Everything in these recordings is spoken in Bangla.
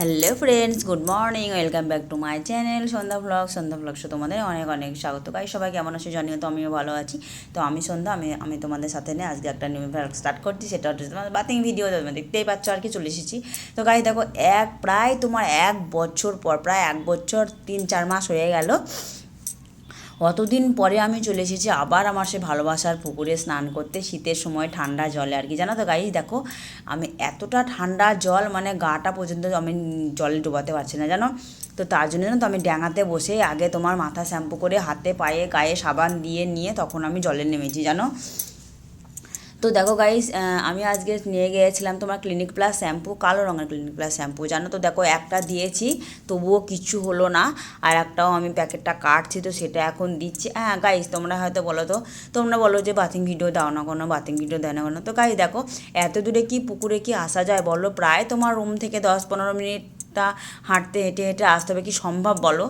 Hello friends good morning welcome back to my channel Sandhya blog Sandhya ব্লগসে তোমাদের অনেক অনেক স্বাগত। গাই সবাই কেমন আছে? জানিও তো আমিও ভালো আছি। তো আমি সন্ধ্যা, আমি আমি তোমাদের সাথে নিয়ে আজকে একটা নিউ ব্লগ স্টার্ট করছি। সেটা হচ্ছে তোমাদের বাতিং ভিডিও দেখতেই পাচ্ছ আর কি, চলে এসেছি। তো গাই দেখো, এক, প্রায় তোমার এক বছর পর, প্রায় এক বছর, তিন, চার মাস হয়ে গেল। অতদিন পরে আমি চলে এসেছি আবার আমার সে ভালোবাসার পুকুরে স্নান করতে। শীতের সময় ঠান্ডা জলে আর কি। জানো তো গাই দেখো, আমি এতটা ঠান্ডা জল মানে গাটা পর্যন্ত আমি জলে ডোবাতে পারছি না, জানো? তো তার জন্য জানো তো আমি ড্যাঙাতে বসে আগে তোমার মাথা শ্যাম্পু করে হাতে পায়ে গায়ে সাবান দিয়ে নিয়ে তখন আমি জলে নেমেছি, জানো? তো দেখো গাইস আমি আজকে নিয়ে গিয়েছিলাম তোমার ক্লিনিক প্লাস শ্যাম্পু কালো রঙের ক্লিনিক প্লাস শ্যাম্পু জানো তো দেখো, একটা দিয়েছি, তবুও কিছু হলো না। আর একটাও আমি প্যাকেটটা কাটছি, তো সেটা এখন দিচ্ছি। হ্যাঁ গাইস তোমরা হয়তো বলো তো, তোমরা বলো যে বাথিং ভিডিও দাও না কোনো বাথিং ভিডিও দেয় না কোনো। তো গাইস দেখো, এত দূরে কি পুকুরে কি আসা যায় বলো? প্রায় তোমার রুম থেকে দশ পনেরো মিনিটটা হাঁটতে হেঁটে হেঁটে আসতে হবে কি সম্ভব বলো?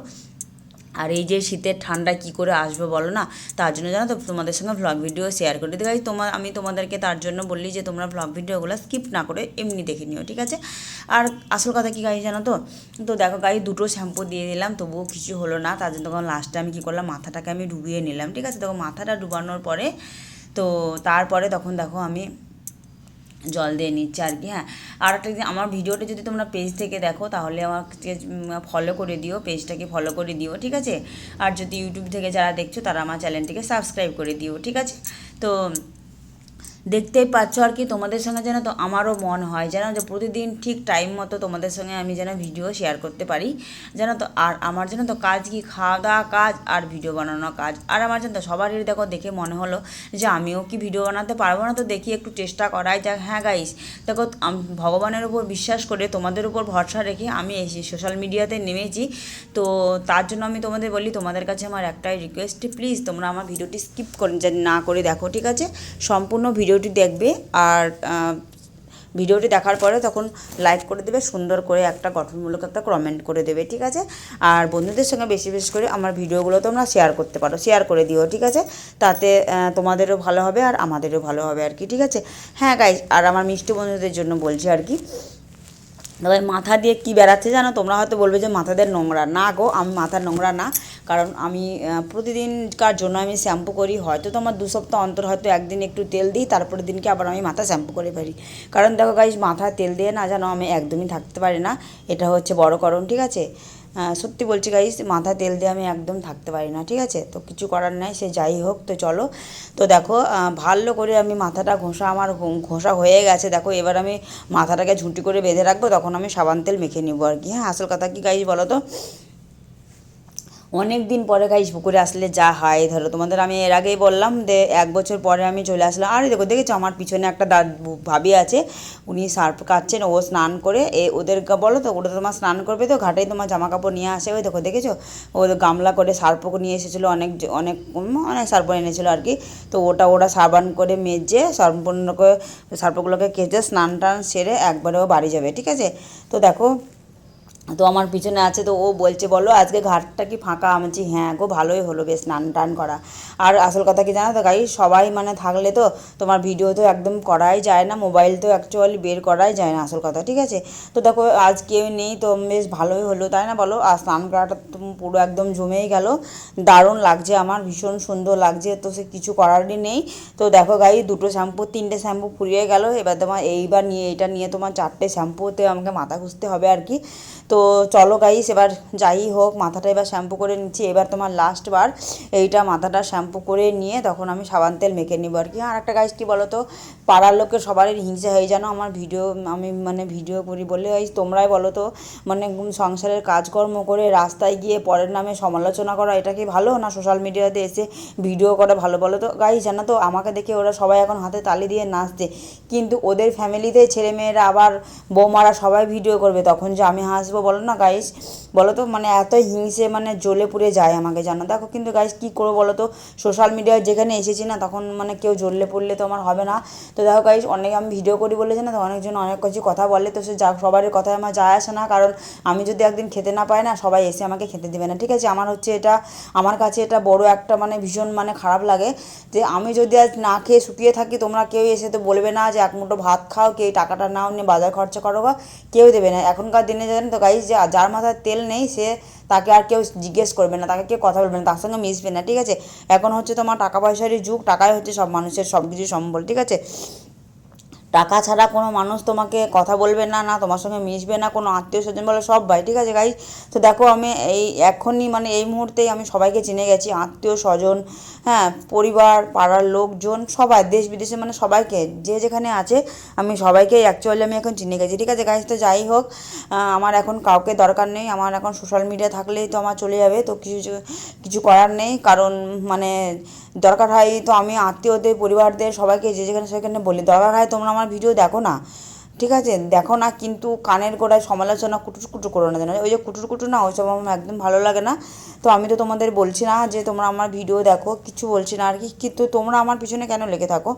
আর এই যে শীতের ঠান্ডা কি করে আসবে বলো না? তার জন্য জানো তো তোমাদের সঙ্গে ভ্লগ ভিডিও শেয়ার করে দিতে। গাই তোমার আমি তোমাদেরকে তার জন্য বললি যে তোমরা ভ্লগ ভিডিওগুলো স্কিপ না করে এমনি দেখে নিও, ঠিক আছে? আর আসল কথা কি গাই জানো তো? তো দেখো গাই দুটো শ্যাম্পু দিয়ে দিলাম, তবুও কিছু হলো না। তার জন্য তখন লাস্টে আমি কী করলাম, মাথাটাকে আমি ডুবিয়ে নিলাম, ঠিক আছে? তখন মাথাটা ডুবানোর পরে, তো তারপরে তখন দেখো আমি জল দিয়ে নিচ্ছে আর কি হ্যাঁ। আর একটা আমার ভিডিওটা যদি তোমরা পেজ থেকে দেখো, তাহলে আমাকে ফলো করে দিও পেজটাকে ফলো করে দিও, ঠিক আছে? আর যদি ইউটিউব থেকে যারা দেখছ, তারা আমার চ্যানেলটিকে সাবস্ক্রাইব করে দিও, ঠিক আছে? তো দেখতেই পাচ্ছ আর কি তোমাদের সঙ্গে যেন তো আমারও মন হয়, যেন যে প্রতিদিন ঠিক টাইম মতো তোমাদের সঙ্গে আমি যেন ভিডিও শেয়ার করতে পারি, যেন তো আর আমার যেন তো কাজ কি খাওয়া দাওয়া কাজ আর ভিডিও বানানো কাজ, আর আমার তো সবারই দেখো দেখে মনে হলো যে আমিও কি ভিডিও বানাতে পারব না তো দেখি একটু চেষ্টা করাই যাক হ্যাঁ গাইস দেখো ভগবানের উপর বিশ্বাস করে তোমাদের উপর ভরসা রেখে আমি এই সোশ্যাল মিডিয়াতে নেমেছি, তো তার জন্য আমি তোমাদের বলি তোমাদের কাছে আমার একটাই রিকোয়েস্ট প্লিজ তোমরা আমার ভিডিওটি স্কিপ করে, না করে দেখো, ঠিক আছে? সম্পূর্ণ ভিডিওটি দেখবে আর ভিডিওটি দেখার পরে তখন লাইক করে দেবে, সুন্দর করে একটা গঠনমূলক একটা কমেন্ট করে দেবে, ঠিক আছে? আর বন্ধুদের সঙ্গে বেশি বেশি করে আমার ভিডিওগুলো তোমরা শেয়ার করতে পারো শেয়ার করে দিও, ঠিক আছে? তাতে তোমাদেরও ভালো হবে আর আমাদেরও ভালো হবে আর কি, ঠিক আছে? হ্যাঁ গাইজ আর আমার মিষ্টি বন্ধুদের জন্য বলছি আর কি তবে মাথা দিয়ে কি বেড়াচ্ছে জানো? তোমরা হয়তো বলবে যে মাথাদের নোংরা। না গো, আমি মাথা নোংরা না। কারণ আমি প্রতিদিন প্রতিদিনকার জন্য আমি শ্যাম্পু করি। হয়তো তোমার দু সপ্তাহ অন্তর হয়তো একদিন একটু তেল দিই, তারপরের দিনকে আবার আমি মাথা শ্যাম্পু করে ফেলি। কারণ দেখো গাইজ মাথা তেল দিয়ে না জানো, আমি একদমই থাকতে পারি না। এটা হচ্ছে বড় কারণ, ঠিক আছে? সত্যি বলছি গাইস মাথা তেল দিয়ে আমি একদম থাকতে পারি না, ঠিক আছে? তো কিছু করার নাই, সে যাই হোক, তো চলো। তো দেখো ভালো করে আমি মাথাটা ঘষা, আমার ঘোষা ঘষা হয়ে গেছে। দেখো, এবার আমি মাথাটাকে ঝুঁটি করে বেঁধে রাখব, তখন আমি সাবান তেল মেখে নিবো আর কি। হ্যাঁ আসল কথা কি গাইস বলো তো? অনেক দিন পরে গাইজ পুকুরে আসলে যা হয়, ধরো তোমাদের আমি এর আগেই বললাম যে এক বছর পরে আমি চলে আসলাম। আরে দেখো, দেখেছ আমার পিছনে একটা দা ভাবি আছে, উনি সার্ফ কাটছেন, ও স্নান করে, এ ওদের বলো তো ওটা তোমার স্নান করবে তো, ঘাটেই তোমার জামা কাপড় নিয়ে আসে। ওই দেখো, দেখেছ? ও গামলা করে সার্ফও নিয়ে এসেছিল, অনেক অনেক অনেক সার্ফ এনেছিলো আর কি। তো ওটা ওরা সাবান করে মেজে, সম্পূর্ণ করে সার্ফগুলোকে কেচে স্নান টান সেরে একবারে ও বাড়ি যাবে, ঠিক আছে? তো দেখো তো আমার পিছনে আছে, তো ও বলছে, বলো, আজকে ঘাটটা কি ফাঁকা? আমি বলছি হ্যাঁ গো, ভালোই হলো, বেশ স্নান টান করা। আর আসল কথা কি জানো তো গাই, সবাই মানে থাকলে তো তোমার ভিডিও তো একদম করাই যায় না মোবাইল তো অ্যাকচুয়ালি বের করাই যায় না, আসল কথা, ঠিক আছে? তো দেখো, আজ কেউ নেই, তো বেশ ভালোই হলো, তাই না বলো? আর স্নান করাটা তো পুরো একদম জমেই গেল। দারুণ লাগছে আমার, ভীষণ সুন্দর লাগছে, তো সে কিছু করারই নেই। তো দেখো গাই, দুটো শ্যাম্পু তিনটে শ্যাম্পু ফুরিয়ে গেল, এবার তোমার এইবার নিয়ে, এটা নিয়ে তোমার চারটে শ্যাম্পুতে আমাকে মাথা ঘুষতে হবে আর কি। তো চলো গাইস এবার যাই হোক, মাথাটা এবার শ্যাম্পু করে নিচ্ছি। এবার তোমার লাস্ট বার এইটা মাথাটা শ্যাম্পু করে নিয়ে তখন আমি সাবান তেল মেখে নিবো আর কি। আর একটা গাইস কি বলো তো পাড়ার লোকের সবারই হিংসা হয়ে জানো আমার ভিডিও আমি মানে ভিডিও করি বলে গাইস তোমরাই বলো তো মানে সংসারের কাজকর্ম করে রাস্তায় গিয়ে পরের নামে সমালোচনা করা, এটা কি ভালো না সোশ্যাল মিডিয়াতে এসে ভিডিও করা ভালো বলো তো? গাইস জানো তো, আমাকে দেখে ওরা সবাই এখন হাতে তালি দিয়ে নাচছে। কিন্তু ওদের ফ্যামিলিতে ছেলেমেয়েরা আবার বৌমারা সবাই ভিডিও করবে, তখন যে আমি হাসবো বলো না গাইস বলো তো মানে এত হিংসে মানে জ্বলে পুড়ে যায় আমাকে, জানো? দেখো কিন্তু গাইস কী করব বলো তো সোশ্যাল মিডিয়ায় যেখানে এসেছি না, তখন মানে কেউ জ্বললে পড়লে তো আমার হবে না। তো দেখো গাইস অনেক আমি ভিডিও করি বলেছে না, তো অনেকজন অনেক কিছু কথা বলে, তো সে যা, সবারই কথায় আমার যায় আসে না, কারণ আমি যদি একদিন খেতে না পাই না, সবাই এসে আমাকে খেতে দেবে না। ঠিক আছে, আমার হচ্ছে এটা, আমার কাছে এটা বড় একটা মানে ভীষণ মানে খারাপ লাগে যে আমি যদি আজ না খেয়ে শুকিয়ে থাকি, তোমরা কেউ এসে তো বলবে না যে এক মুঠো ভাত খাও কে টাকাটা নাও, নিয়ে বাজার খরচা করো বা কেউ দেবে না। এখনকার দিনে জানেন তো গাইজ যে যার মাথায় তেল নেই, সে তাকে আর কেউ জিজ্ঞেস করবে না, তাকে কেউ কথা বলবে না, তার সঙ্গে মিশবে না, ঠিক আছে? এখন হচ্ছে তোমার টাকা পয়সারই যুগ, টাকাই হচ্ছে সব মানুষের সব কিছু সম্বল, ঠিক আছে? টাকা ছাড়া কোনো মানুষ তোমাকে কথা বলবে না না তোমার সঙ্গে মিশবে না, কোনো আত্মীয় স্বজন বলে সব ভাই ঠিক আছে গাই তো দেখো আমি এই এখনই মানে এই মুহূর্তেই আমি সবাইকে চিনে গেছি, আত্মীয় স্বজন হ্যাঁ পরিবার, পাড়ার লোকজন, সবাই, দেশ বিদেশে মানে সবাইকে, যে যেখানে আছে আমি সবাইকে অ্যাকচুয়ালি আমি এখন চিনে গেছি, ঠিক আছে গাইজ তো যাই হোক আমার এখন কাউকে দরকার নেই, আমার এখন সোশ্যাল মিডিয়া থাকলেই তো আমার চলে যাবে, তো কিছু কিছু করার নেই, কারণ মানে দরকার হয় তো আমি আত্মীয়দের, পরিবারদের সবাইকে যে যেখানে সেখানে বলি, দরকার হয় তোমরা আমার ভিডিও দেখো না। ঠিক আছে? দেখো না কিন্তু কানের গোড়ায় সমালোচনা কুটুর কুটুর করো না ওই যে কুটুর কুটুর না, ওইসব আমার একদম ভালো লাগে না। তো আমি তো তোমাদের বলছি না যে তোমরা আমার ভিডিও দেখো, কিছু বলছি না আর কি। কিন্তু তোমরা আমার পিছনে কেন লেগে থাকো?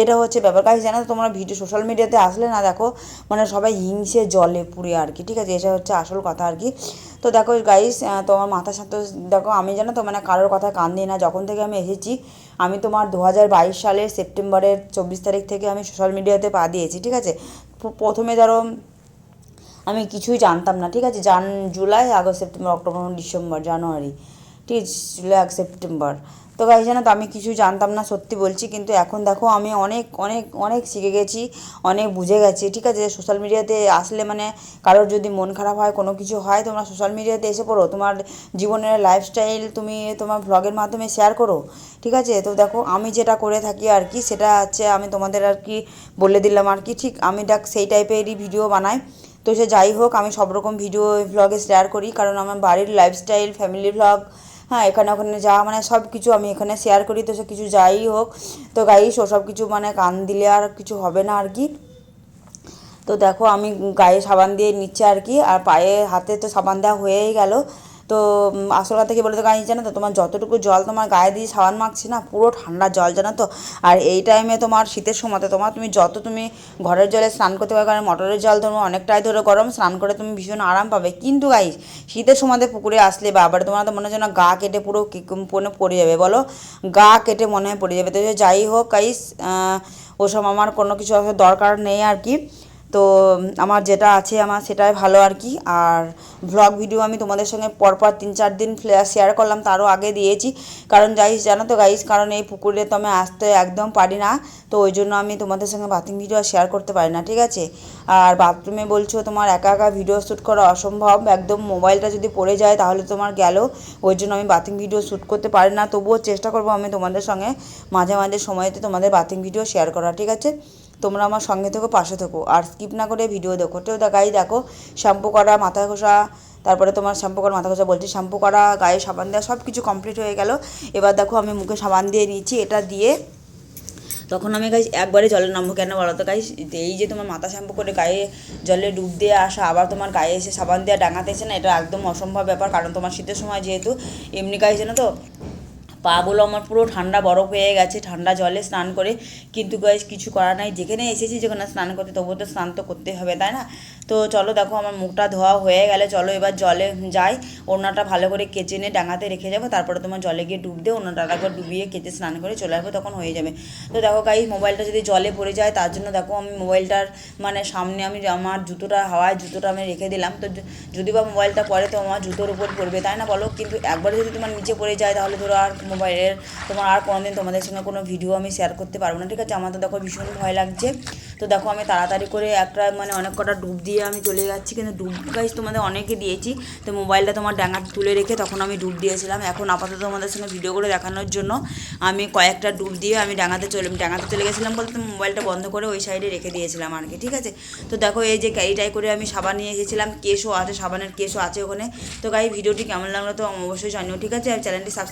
এটা হচ্ছে ব্যাপার। কাজ জানো তোমরা ভিডিও সোশ্যাল মিডিয়াতে আসলে না দেখো মানে সবাই হিংসে জলে পুড়ে আর কি। ঠিক আছে? এটা হচ্ছে আসল কথা আর কি। তো দেখো গাইস তোমার মাথার সাথে দেখো, আমি জানো তো মানে কারোর কথা কান দিই না। যখন থেকে আমি এসেছি, আমি তোমার দু হাজার বাইশ সালের সেপ্টেম্বরের চব্বিশ তারিখ থেকে আমি সোশ্যাল মিডিয়াতে পা দিয়েছি। ঠিক আছে? প্রথমে ধরো, আমি কিছুই জানতাম না, ঠিক আছে? জান, July, August, September, October, December, January, ঠিক আছে? July, August, September. তো গাই জানো তো আমি কিছু জানতাম না, সত্যি বলছি, কিন্তু এখন দেখো আমি অনেক অনেক অনেক শিখে গেছি, অনেক বুঝে গেছি, ঠিক আছে? সোশ্যাল মিডিয়াতে আসলে মানে কারোর যদি মন খারাপ হয়, কোনো কিছু হয়, তোমরা সোশ্যাল মিডিয়াতে এসে পড়ো, তোমার জীবনের লাইফস্টাইল তুমি তোমার ব্লগের মাধ্যমে শেয়ার করো, ঠিক আছে? তো দেখো, আমি যেটা করে থাকি আর কি, সেটা হচ্ছে আমি তোমাদের আর কি বলে দিলাম আর কি, ঠিক, আমি দেখ সেই টাইপেরই ভিডিও বানাই। তো সে যাই হোক, আমি সব রকম ভিডিও ভ্লগে শেয়ার করি, কারণ আমার বাড়ির লাইফস্টাইল ফ্যামিলি ভ্লগ হ্যাঁ এখানে ওখানে যাওয়া মানে সব কিছু আমি এখানে শেয়ার করি, তো সে কিছু যাই হোক। তো গাইস ও সব কিছু মানে কান দিলে আর কিছু হবে না আর কি। তো দেখো, আমি গায়ে সাবান দিয়ে নিচ্ছি আর কি, আর পায়ে হাতে তো সাবান দেওয়া হয়েই গেল। তো আসল কথা কি বলতে গায়ে জানো তো, তোমার যতটুকু জল তোমার গায়ে দিয়ে সাবান মাখছি না, পুরো ঠান্ডা জল, জানো তো? আর এই টাইমে তোমার শীতের সময়তে তোমার তুমি যত তুমি ঘরের জলে স্নান করতে পারো, কারণ মোটরের জল তোমার অনেকটাই ধরে গরম, স্নান করে তুমি ভীষণ আরাম পাবে। কিন্তু গাইস শীতের সময়তে পুকুরে আসলে বা আবার তোমার তো মনে হচ্ছে না, গা কেটে পুরো পনে পড়ে যাবে, বলো? গা কেটে মনে হয় পড়ে যাবে। তো যাই হোক গাইস ওসব আমার কোনো কিছু দরকার নেই আর কি। তো আমার যেটা আছে আমার সেটাই ভালো আর কি। আর ভ্লগ ভিডিও আমি তোমাদের সঙ্গে পরপর তিন চার দিন শেয়ার করলাম, তারও আগে দিয়েছি। কারণ গাইস জানো তো গাইস কারণ এই পুকুরে তো আমি আসতে একদম পারি না। তো ওই জন্য আমি তোমাদের সঙ্গে বাথিং ভিডিও শেয়ার করতে পারি না, ঠিক আছে? আর বাথরুমে বলছো তোমার একা একা ভিডিও শ্যুট করা অসম্ভব। একদম মোবাইলটা যদি পড়ে যায় তাহলে তোমার গেল। ওই জন্য আমি বাথিং ভিডিও শ্যুট করতে পারি না। তবুও চেষ্টা করব আমি তোমাদের সঙ্গে মাঝে মাঝে সময়তে তোমাদের বাথিং ভিডিও শেয়ার করা ঠিক আছে? তোমরা আমার সঙ্গে থেকো, পাশে থেকো। আর স্কিপ না করে ভিডিও দেখো। তো গায়ে দেখো, শ্যাম্পু করা, মাথা ঘষা, তারপরে তোমার শ্যাম্পু করা, মাথা ঘষা বলছি, শ্যাম্পু করা, গায়ে সাবান দেওয়া সব কিছু কমপ্লিট হয়ে গেল। এবার দেখো আমি মুখে সাবান দিয়ে নিচ্ছি এটা দিয়ে তখন আমি গাইজ একবারে জলে নামবো কেন বলো তো? গাইজ এই যে তোমার মাথা শ্যাম্পু করে গায়ে জলে ডুব দিয়ে আসা, আবার তোমার গায়ে এসে সাবান দেওয়া, ডাঙাতে এসে না, এটা একদম অসম্ভব ব্যাপার। কারণ তোমার শীতের সময় যেহেতু, এমনি গাইজ জানো তো পাগুলো আমার পুরো ঠান্ডা বরফ হয়ে গেছে, ঠান্ডা জলে স্নান করে, কিন্তু গাইজ কিছু করার নাই। যেখানে এসেছি যেখানে স্নান করতে, তবুও তো স্নান তো করতে হবে, তাই না? তো চলো দেখো, আমার মুখটা ধোয়া হয়ে গেলে চলো এবার জলে যাই। ওড়নাটা ভালো করে কেচে নিয়ে ডাঙাতে রেখে যাব, তারপরে তোমার জলে গিয়ে ডুব দিয়ে ওড়নাটা একবার ডুবিয়ে কেচে স্নান করে চলে আসব, তখন হয়ে যাবে। তো দেখো গাই মোবাইলটা যদি জলে পড়ে যায়, তার জন্য দেখো আমি মোবাইলটার মানে সামনে আমি আমার জুতোটা, হাওয়ায় জুতোটা আমি রেখে দিলাম। তো যদি বা মোবাইলটা পড়ে, তো আমার জুতোর উপর পড়বে, তাই না বলো? কিন্তু একবার যদি তোমার নিচে পড়ে যায়, তাহলে ধরো আর মোবাইলের, তোমার আর কোনোদিন তোমাদের সঙ্গে কোনো ভিডিও আমি শেয়ার করতে পারব না। ঠিক আছে, আমার তো দেখো ভীষণ ভয় লাগছে। তো দেখো আমি তাড়াতাড়ি করে একটা মানে অনেক কটা ডুব দিয়ে আমি চলে যাচ্ছি। কিন্তু ডুব গাইজ তোমাদের অনেকে দিয়েছি। তো মোবাইলটা তোমার ডাঙা তুলে রেখে তখন আমি ডুব দিয়েছিলাম। এখন আপাতত তোমাদের সঙ্গে ভিডিও করে দেখানোর জন্য আমি কয়েকটা ডুব দিয়ে আমি ডাঙাতে চলে ডাঙাতে চলে গেছিলাম বলতে মোবাইলটা বন্ধ করে ওই সাইডে রেখে দিয়েছিলাম আর কি, ঠিক আছে? তো দেখো এই যে ক্যারিটাই করে আমি সাবান নিয়ে এসেছিলাম কেশও আছে, সাবানের কেশও আছে ওখানে। তো গাই ভিডিওটি কেমন লাগল তো অবশ্যই জানিও, ঠিক আছে? আর চ্যানেলটি সাবস্ক্রাইব